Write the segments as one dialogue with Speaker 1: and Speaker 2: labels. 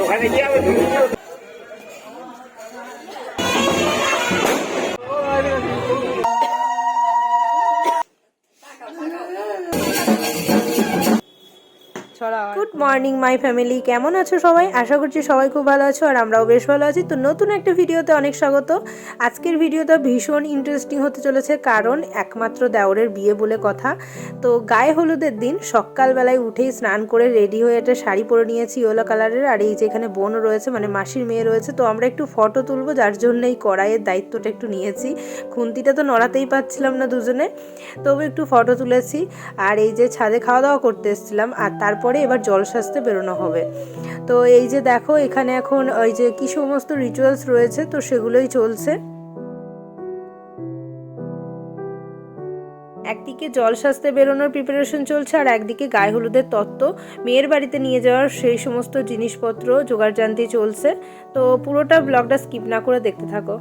Speaker 1: ওখানে গিয়ে
Speaker 2: morning, my family. কেমন আছো সবাই? আশা করছি সবাই খুব ভালো আছো আর আমরাও বেশ ভালো আছি। তো নতুন একটা ভিডিওতে অনেক স্বাগত। আজকের ভিডিওটা ভীষণ ইন্টারেস্টিং হতে চলেছে কারণ একমাত্র দেওরের বিয়ে বলে কথা। তো গায়ে হলুদের দিন সকালবেলায় উঠেই স্নান করে রেডি হয়ে একটা শাড়ি পরে নিয়েছি ইয়েলো কালারের। আর এই যে এখানে বোন রয়েছে মানে মাসির মেয়ে রয়েছে, তো আমরা একটু ফটো তুলবো। যার জন্য এই কড়াইয়ের দায়িত্বটা একটু নিয়েছি। খুন্তিটা তো নড়াতেই পাচ্ছিলাম না দুজনে, তবু একটু ফটো তুলেছি। আর এই যে ছাদে খাওয়া দাওয়া করতে এসেছিলাম। আর তারপরে এবার জল সাজতে বেরোনো হবে। তো এই যে দেখো, এখানে এখন ওই যে কি সমস্ত রিচুয়ালস রয়েছে, তো সেগুলোই চলছে। একদিকে জল সাজতে বেরোনোর প্রিপারেশন চলছে, আর একদিকে গায়ে হলুদের তত্ত্ব। মেয়ের বাড়িতে নিয়ে যাওয়ার সেই সমস্ত জিনিসপত্র জোগাড় জানতে চলছে। তো পুরোটা ব্লগটা স্কিপ না করে দেখতে থাকো।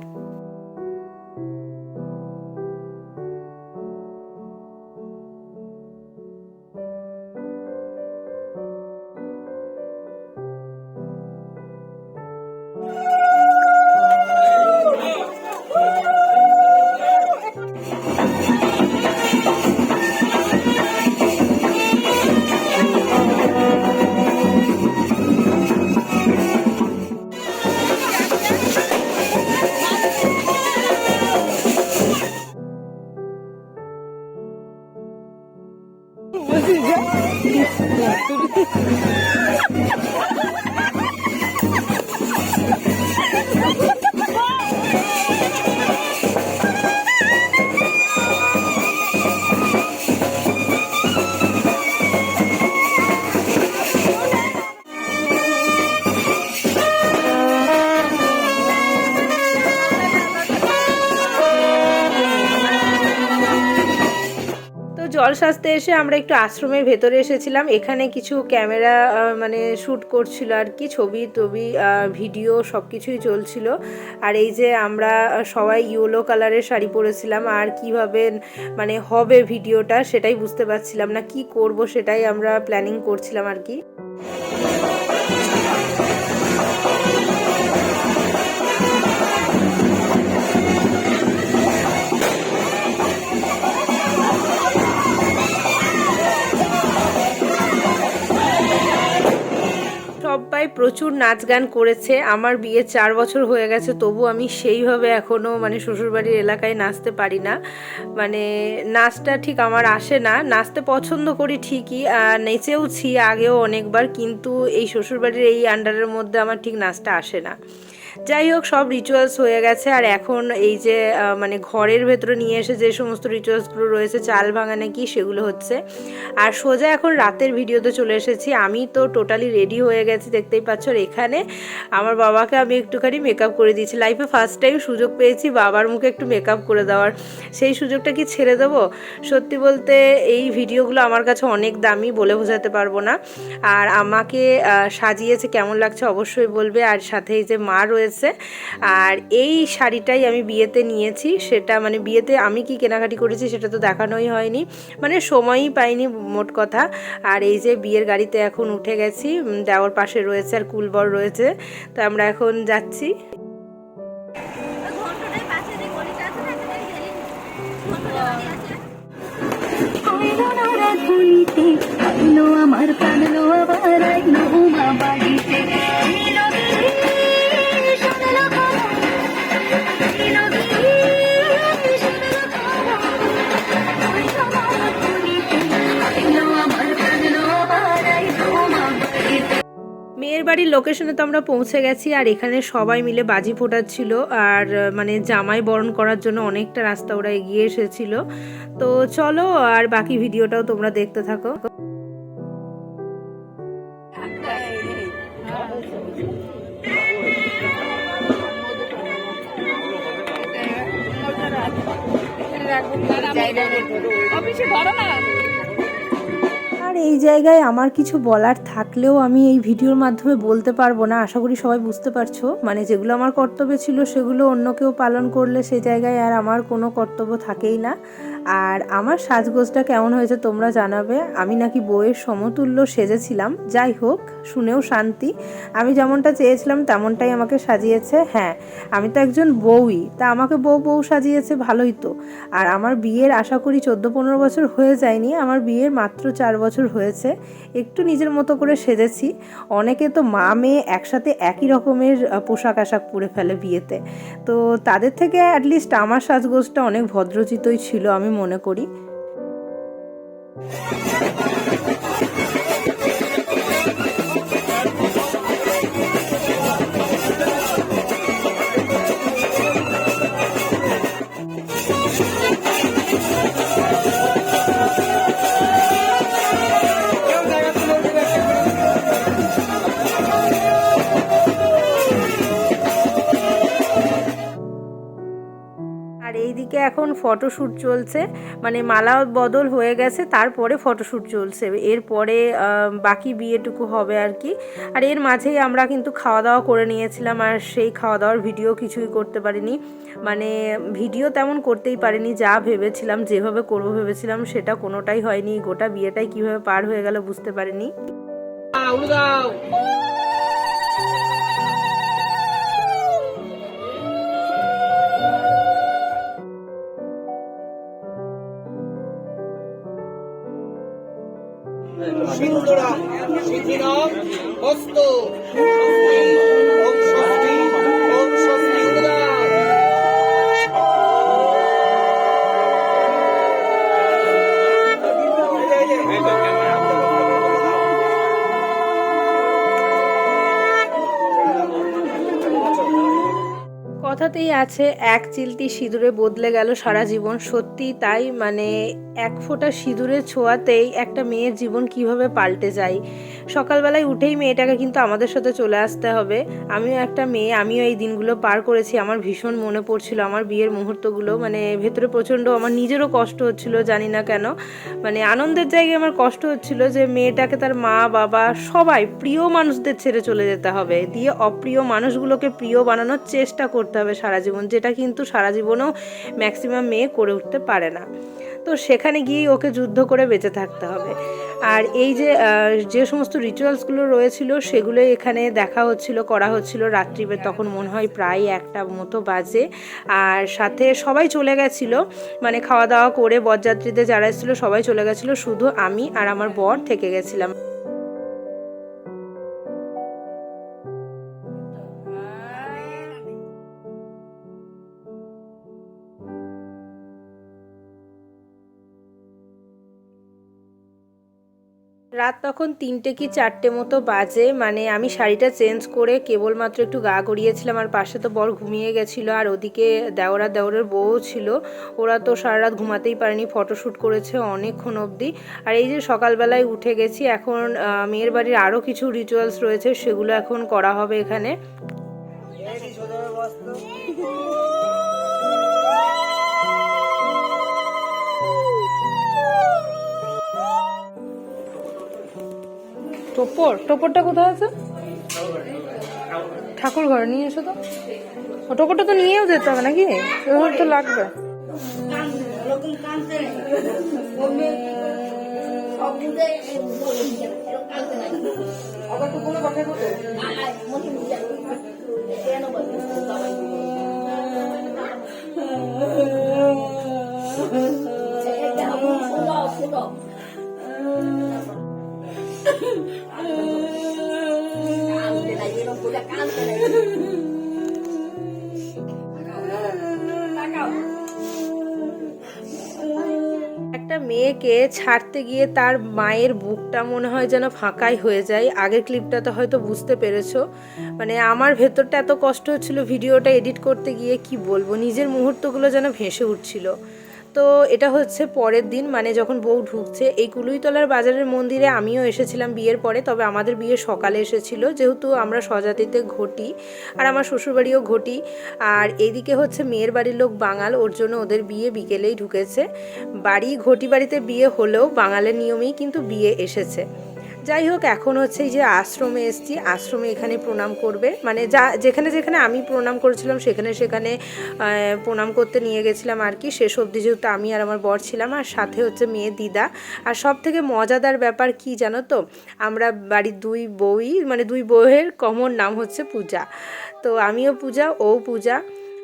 Speaker 2: জল সাজতে এসে আমরা একটু আশ্রমের ভেতরে এসেছিলাম। এখানে কিছু ক্যামেরা মানে শ্যুট করছিল আর কি, ছবি টবি ভিডিও সব কিছুই চলছিল। আর এই যে আমরা সবাই ইয়েলো কালারের শাড়ি পরেছিলাম, আর কীভাবে মানে হবে ভিডিওটা সেটাই বুঝতে পারছিলাম না, কি করব সেটাই আমরা প্ল্যানিং করছিলাম আর কি। সবাই প্রচুর নাচ গান করেছে। আমার বিয়ে চার বছর হয়ে গেছে, তবু আমি সেইভাবে এখনও মানে শ্বশুরবাড়ির এলাকায় নাচতে পারি না। মানে নাচটা ঠিক আমার আসে না। নাচতে পছন্দ করি ঠিকই নেচেওছি আগেও অনেকবার, কিন্তু এই শ্বশুরবাড়ির এই আন্ডারের মধ্যে আমার ঠিক নাচটা আসে না। যাই হোক, সব রিচুয়ালস হয়ে গেছে। আর এখন এই যে মানে ঘরের ভেতরে নিয়ে এসে যে সমস্ত রিচুয়ালসগুলো রয়েছে, চাল ভাঙা নাকি সেগুলো হচ্ছে। আর সোজা এখন রাতের ভিডিওতে চলে এসেছি। আমি তো টোটালি রেডি হয়ে গেছি, দেখতেই পাচ্ছ। এখানে আমার বাবাকে আমি একটুখানি মেকআপ করে দিয়েছি। লাইফে ফার্স্ট টাইম সুযোগ পেয়েছি বাবার মুখে একটু মেকআপ করে দেওয়ার। সেই সুযোগটা কি ছেড়ে দেবো? সত্যি বলতে এই ভিডিওগুলো আমার কাছে অনেক দামি বলে বোঝাতে পারব না। আর আমাকে সাজিয়েছে, কেমন লাগছে অবশ্যই বলবে। আর সাথে এই যে মা রয়েছে আর এই শাড়িটাই আমি বিয়েতে নিয়েছি। সেটা মানে বিয়েতে আমি কি কেনাকাটি করেছি সেটা তো দেখানোই হয়নি। মানে সময়ই পাইনি মোট কথা। আর এই যে বিয়ের গাড়িতে এখন উঠে গেছি দেওয়ার পাশে রয়েছে আর কুলবর রয়েছে। তো আমরা এখন যাচ্ছি।
Speaker 3: ঘন্টাটার পাশে যে
Speaker 2: মেয়ের বাড়ির লোকেশনে তো আমরা পৌঁছে গেছি আর এখানে সবাই মিলে বাজি ফোটাচ্ছিল আর মানে জামাই বরণ করার জন্য অনেকটা রাস্তা ওরা এগিয়ে এসেছিল। তো চলো আর বাকি ভিডিওটাও তোমরা দেখতে থাকো। আর এই জায়গায় আমার কিছু বলার থাকলেও আমি এই ভিডিওর মাধ্যমে বলতে পারব না। আশা করি সবাই বুঝতে পারছ। মানে যেগুলো আমার কর্তব্য ছিল, সেগুলো অন্য কেউ পালন করলে সে জায়গায় আর আমার কোনো কর্তব্য থাকেই না। আর আমার সাজগোজটা কেমন হয়েছে তোমরা জানাবে। আমি নাকি বইয়ের সমতুল্য সেজেছিলাম। যাই হোক, শুনেও শান্তি। আমি যেমনটা চেয়েছিলাম, তেমনটাই আমাকে সাজিয়েছে। হ্যাঁ আমি তো একজন বউই, তা আমাকে বউ বউ সাজিয়েছে ভালোই তো। আর আমার বিয়ের আশা করি চোদ্দ পনেরো বছর হয়ে যায়নি, আমার বিয়ের মাত্র চার বছর হয়েছে। একটু নিজের মতো করে সেজেছি। অনেকে তো মা মেয়ে একসাথে একই রকমের পোশাক আশাক পরে ফেলে বিয়েতে। তো তাদের থেকে অ্যাটলিস্ট আমার সাজগোজটা অনেক ভদ্রচিতই ছিল। আমি মনে করি। এখন ফটোশ্যুট চলছে মানে মালা বদল হয়ে গেছে, তারপরে ফটোশ্যুট চলছে। এরপরে বাকি বিয়েটুকু হবে আর কি। আর এর মাঝেই আমরা কিন্তু খাওয়া দাওয়া করে নিয়েছিলাম, আর সেই খাওয়া দাওয়ার ভিডিও কিছুই করতে পারিনি। মানে ভিডিও তেমন করতেই পারিনি, যা ভেবেছিলাম, যেভাবে করব ভেবেছিলাম, সেটা কোনোটাই হয়নি। গোটা বিয়েটাই কীভাবে পার হয়ে গেল বুঝতে পারিনি।
Speaker 1: হস্ত
Speaker 2: কথাতেই আছে এক চিলতি সিঁদুরে বদলে গেল সারা জীবন। সত্যি তাই মানে এক ফোঁটা সিঁদুরের ছোঁয়াতেই একটা মেয়ের জীবন কীভাবে পাল্টে যায়। সকালবেলায় উঠেই মেয়েটাকে কিন্তু আমাদের সাথে চলে আসতে হবে। আমিও একটা মেয়ে, আমিও এই দিনগুলো পার করেছি। আমার ভীষণ মনে পড়ছিল আমার বিয়ের মুহূর্তগুলো। মানে ভেতরে প্রচণ্ড আমার নিজেরও কষ্ট হচ্ছিল, জানি না কেন। মানে আনন্দের জায়গায় আমার কষ্ট হচ্ছিল যে মেয়েটাকে তার মা, বাবা, সবাই, প্রিয় মানুষদের ছেড়ে চলে যেতে হবে। দিয়ে অপ্রিয় মানুষগুলোকে প্রিয় বানানোর চেষ্টা করতে হবে সারা জীবন, যেটা কিন্তু সারা জীবনেও ম্যাক্সিমাম মেয়ে করে উঠতে পারে না। তো সেখানে গিয়েই ওকে যুদ্ধ করে বেঁচে থাকতে হবে। আর এই যে যে সমস্ত রিচুয়ালসগুলো রয়েছিল সেগুলো এখানে দেখা হচ্ছিল, করা হচ্ছিল রাত্রিবে তখন মনে হয় প্রায় একটা মতো বাজে। আর সাথে সবাই চলে গেছিল মানে খাওয়া দাওয়া করে বরযাত্রীতে যারা এসেছিল সবাই চলে গেছিল, শুধু আমি আর আমার বর থেকে গেছিলাম। রাত তখন তিনটে কি চারটে মতো বাজে মানে আমি শাড়িটা চেঞ্জ করে কেবলমাত্র একটু গা গড়িয়েছিলাম, আর পাশে তো বর ঘুমিয়ে গেছিল, আর ওদিকে দেওরা দেওরের বউ ছিল, ওরা তো সারা রাত ঘুমাতেই পারেনি ফটোশ্যুট করেছে অনেকক্ষণ অবধি। আর এই যে সকালবেলায় উঠে গেছি, এখন মেয়ের বাড়ির আরও কিছু রিচুয়ালস রয়েছে, সেগুলো এখন করা হবে এখানে। টোপর, টোপরটা কোথায় আছে? ঠাকুর ঘরে নিয়ে এসো তো। ও টোপরটা তো নিয়েও যেতে হবে নাকি? এবার তো লাগবে। মেয়েকে ছাড়তে গিয়ে তার মায়ের বুকটা মনে হয় যেন ফাঁকাই হয়ে যায়। আগের ক্লিপটা তো হয়তো বুঝতে পেরেছ। মানে আমার ভেতরটা এত কষ্ট হচ্ছিল ভিডিওটা এডিট করতে গিয়ে কি বলব? নিজের মুহূর্তগুলো যেন ভেসে উঠছিল। তো এটা হচ্ছে পরের দিন মানে যখন বউ ঢুকছে, এই কুলুইতলার বাজারের মন্দিরে আমিও এসেছিলাম বিয়ের পরে, তবে আমাদের বিয়ে সকালে এসেছিল, যেহেতু আমরা স্বজাতিতে ঘটি, আর আমার শ্বশুরবাড়িও ঘটি, আর এইদিকে হচ্ছে মেয়ের বাড়ির লোক বাঙাল, ওর জন্য ওদের বিয়ে বিকেলেই ঢুকেছে। বাড়ি, ঘটি বাড়িতে বিয়ে হলেও বাঙালের নিয়মেই কিন্তু বিয়ে এসেছে। যাই হোক, এখন হচ্ছে যে আশ্রমে এসছি। আশ্রমে এখানে প্রণাম করবে। মানে যা, যেখানে যেখানে আমি প্রণাম করেছিলাম, সেখানে সেখানে প্রণাম করতে নিয়ে গেছিলাম আর কি। শেষ অবধি যেহেতু আমি আর আমার বর ছিলাম, আর সাথে হচ্ছে মেয়ে দিদা। আর সব থেকে মজাদার ব্যাপার কি জানো তো? আমরা বাড়ির দুই বউই মানে দুই বউয়ের কমন নাম হচ্ছে পূজা। তো আমিও পূজা, ও পূজা।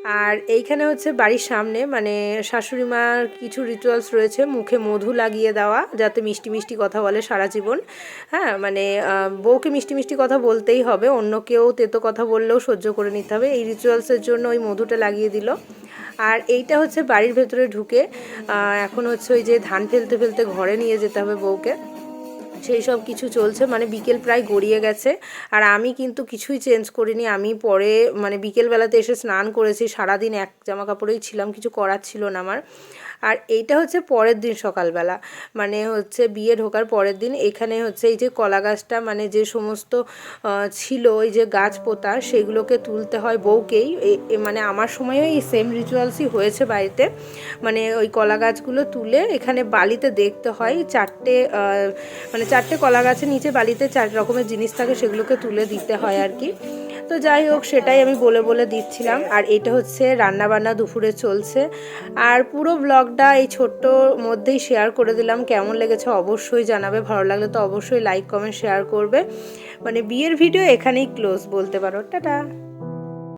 Speaker 2: আর এইখানে হচ্ছে বাড়ির সামনে মানে শাশুড়ি মার কিছু রিচুয়ালস রয়েছে, মুখে মধু লাগিয়ে দেওয়া, যাতে মিষ্টি মিষ্টি কথা বলে সারা জীবন। হ্যাঁ মানে বউকে মিষ্টি মিষ্টি কথা বলতেই হবে, অন্য কেউ তেতো কথা বললেও সহ্য করে নিতে হবে। এই রিচুয়ালসের জন্য ওই মধুটা লাগিয়ে দিল। আর এইটা হচ্ছে বাড়ির ভেতরে ঢুকে এখন হচ্ছে ওই যে ধান ফেলতে ফেলতে ঘরে নিয়ে যেতে হবে বউকে। সেই সব কিছু চলছে মানে বিকেল প্রায় গড়িয়ে গেছে। আর আমি কিন্তু কিছুই চেঞ্জ করিনি, আমি পরে মানে বিকেলবেলাতে এসে স্নান করেছি, সারাদিন এক জামা কাপড়েই ছিলাম, কিছু করার ছিল না আমার। আর এইটা হচ্ছে পরের দিন সকালবেলা মানে হচ্ছে বিয়ে ঢোকার পরের দিন, এখানে হচ্ছে এই যে কলা গাছটা মানে যে সমস্ত ছিল ওই যে গাছ পোতা সেগুলোকে তুলতে হয় বউকেই মানে আমার সময়ও এই সেম রিচুয়ালসই হয়েছে বাড়িতে। মানে ওই কলা গাছগুলো তুলে এখানে বালিতে দেখতে হয়, চারটে মানে চারটে কলা গাছের নিচে বালিতে চার রকমের জিনিস থাকে, সেগুলোকে তুলে দিতে হয় আর কি। তো যাই হোক, সেটাই আমি বলে বলে দিচ্ছিলাম। আর এটা হচ্ছে রান্না বান্না দুপুরে চলছে। আর পুরো ব্লগটা এই ছোট্ট মধ্যেই শেয়ার করে দিলাম। কেমন লেগেছে অবশ্যই জানাবে। ভালো লাগলে তো অবশ্যই লাইক কমেন্ট শেয়ার করবে। মানে বিয়ের ভিডিও এখানেই ক্লোজ বলতে পারো। টাটা!